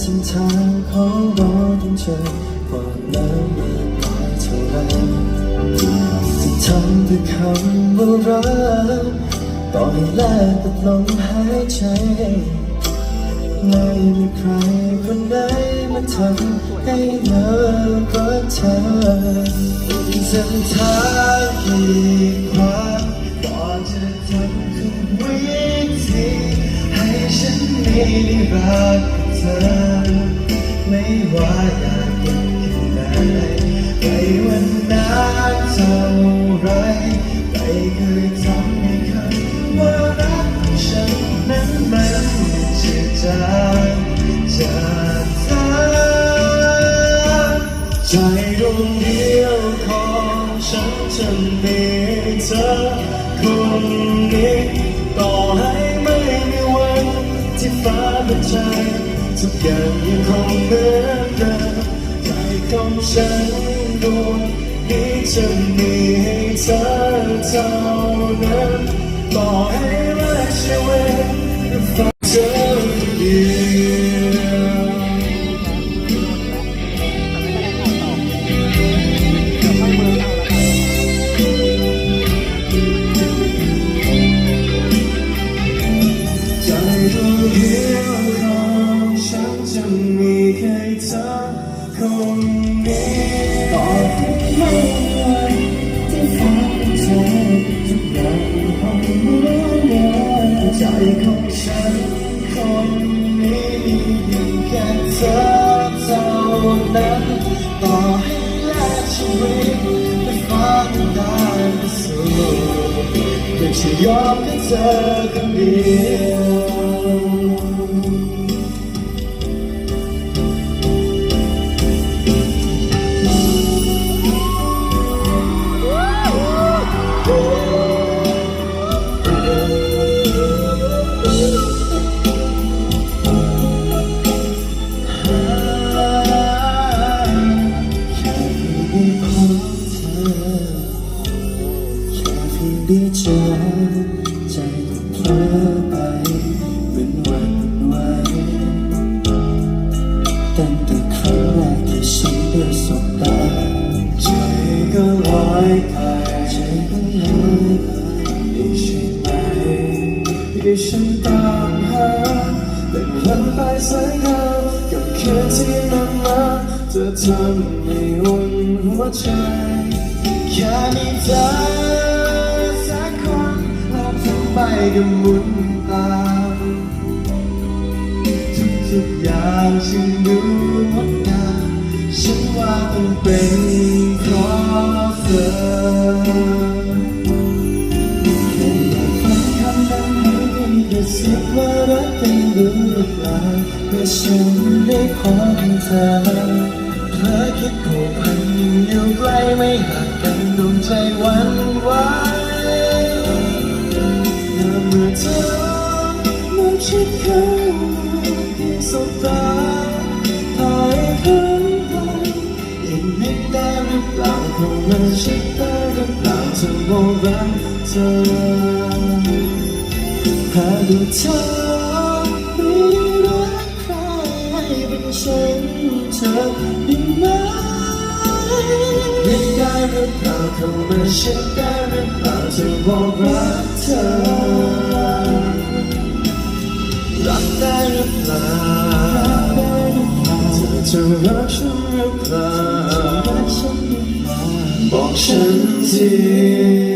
เส้นทางของรอจนเจอความน้ำมากมายเท่าไรจะทำด้วยคำว่ารักต่อให้แลกกับลมหายใจไม่มีใครคนไหนมาทำให้เลิกรักเธอเส้นทางกี่ขวางก่อนจะทำทุกวิธีให้ฉันมีรักเธ อไม่ว่าอยากเก็บแค่ไหนไปวันนานเท่าไรไม่เคยทำให้คำว่ารักของฉันนั้นมันจือจางจากเธอใจดวงเดียวของฉันจะมีเธอ ย่างยังคงเหมือนเดิมใจของฉันดวงนี้จะมีให้เธอเท่านั้นต่อให้รักชีวิต ใจของฉันคนนี้มีแค่เธอเท่านั้นต่อให้แลกชีวิตและฟ้าได้พิสูจน์อยากจะยอมให้เธอคนเดียว ใจเพลอไปเป็นวันไหวตั้งแต่ครั้งแรกที่ฉันได้สบตาใจก็ลอยไปใจก็ลอยไปไม่ใช่ไหมที่ฉันตามหาแต่วันไปสายเงากับคืนที่มันมาจะทำให้อุ่นหัวใจแค่มีเธอ ก็หมุนตามทุกๆอย่างฉันดูงดงามฉันว่าต้องเป็นเพราะเธอแค่อยว่ารักกันรู้หรือเปล่าเมื่อฉันได้พบเธอเธอคิดผูกพันอยู่ไกลไม่ห่างกันดวงใจวันไหว บตาถอยพ้นไปยังนึกได้หรือเปล่าคงมาชิดได้หรือเปล่าเธอบอกรักเธอหากดูเธอไม่รักใครเป็นฉันเธอได้ไหมนึกได้หรือเปล่าเข้ามาชิดได้หรือเปล่าเธอบอกรักเธอรั จะรักฉันหรือเปล่าบอกฉันที